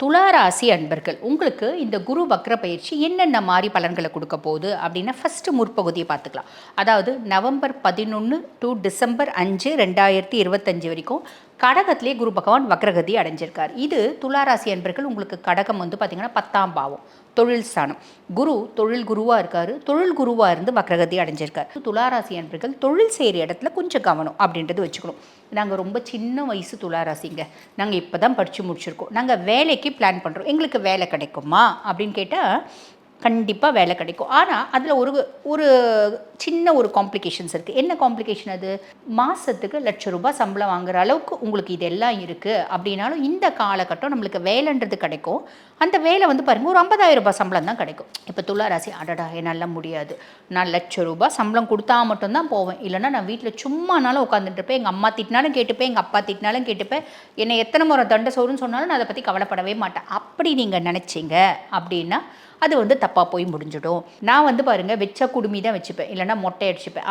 துளாராசி அன்பர்கள் உங்களுக்கு இந்த குரு வக்ர பயிற்சி என்னென்ன மாதிரி பலன்களை கொடுக்க போகுது அப்படின்னா ஃபஸ்ட்டு முற்பகுதியை பார்த்துக்கலாம். அதாவது நவம்பர் பதினொன்று டு டிசம்பர் அஞ்சு ரெண்டாயிரத்தி இருபத்தஞ்சு வரைக்கும் கடகத்திலே குரு பகவான் வக்ரகதி அடைஞ்சிருக்கார். இது துளாராசி அன்பர்கள் உங்களுக்கு கடகம் வந்து பார்த்திங்கன்னா பத்தாம் பாவம் தொழில் ஸ்தானம். குரு தொழில் குருவாக இருக்கார் தொழில் குருவாக இருந்து வக்ரகதி அடைஞ்சிருக்கார். துளாராசி அன்பர்கள் தொழில் செய்கிற இடத்துல கொஞ்சம் கவனம் அப்படின்றது வச்சுக்கணும். நாங்கள் ரொம்ப சின்ன வயசு துளாராசிங்க. நாங்கள் இப்போ தான் படித்து முடிச்சிருக்கோம். நாங்கள் வேலைக்கு பிளான் பண்ணுறோம் எங்களுக்கு வேலை கிடைக்குமா அப்படின்னு கேட்டால் கண்டிப்பாக வேலை கிடைக்கும். ஆனால் அதில் ஒரு ஒரு சின்ன ஒரு காம்ப்ளிகேஷன்ஸ் இருக்குது என்ன காம்ப்ளிகேஷன் அது? மாதத்துக்கு லட்ச ரூபாய் சம்பளம் வாங்குற அளவுக்கு உங்களுக்கு இதெல்லாம் இருக்குது அப்படின்னாலும் இந்த காலகட்டம் நம்மளுக்கு வேலைன்றது கிடைக்கும். அந்த வேலை வந்து பாருங்கள் ஒரு ஐம்பதாயிரம் ரூபாய் சம்பளம் தான் கிடைக்கும். இப்போ துளாராசி அடடா என்னால் முடியாது. நான் லட்ச ரூபாய் சம்பளம் கொடுத்தா மட்டும்தான் போவேன். இல்லைன்னா நான் வீட்டில் சும்மானாலும் உட்காந்துட்டு இருப்பேன் எங்கள் அம்மா திட்டினாலும் கேட்டுப்பேன். எங்கள் அப்பா திட்டினாலும் கேட்டுப்பேன். என்னை எத்தனை முறை தண்டை சோறுன்னு சொன்னாலும் நான் அதை பற்றி கவலைப்படவே மாட்டேன். அப்படி நீங்கள் நினச்சிங்க அப்படின்னா அது வந்து தப்பாக போய் முடிஞ்சிடும். நான் வந்து பாருங்கள் வெச்ச குடுமி தான் வச்சுப்பேன். இல்லைன்னா மொட்டை அடிச்சுப்பேன்.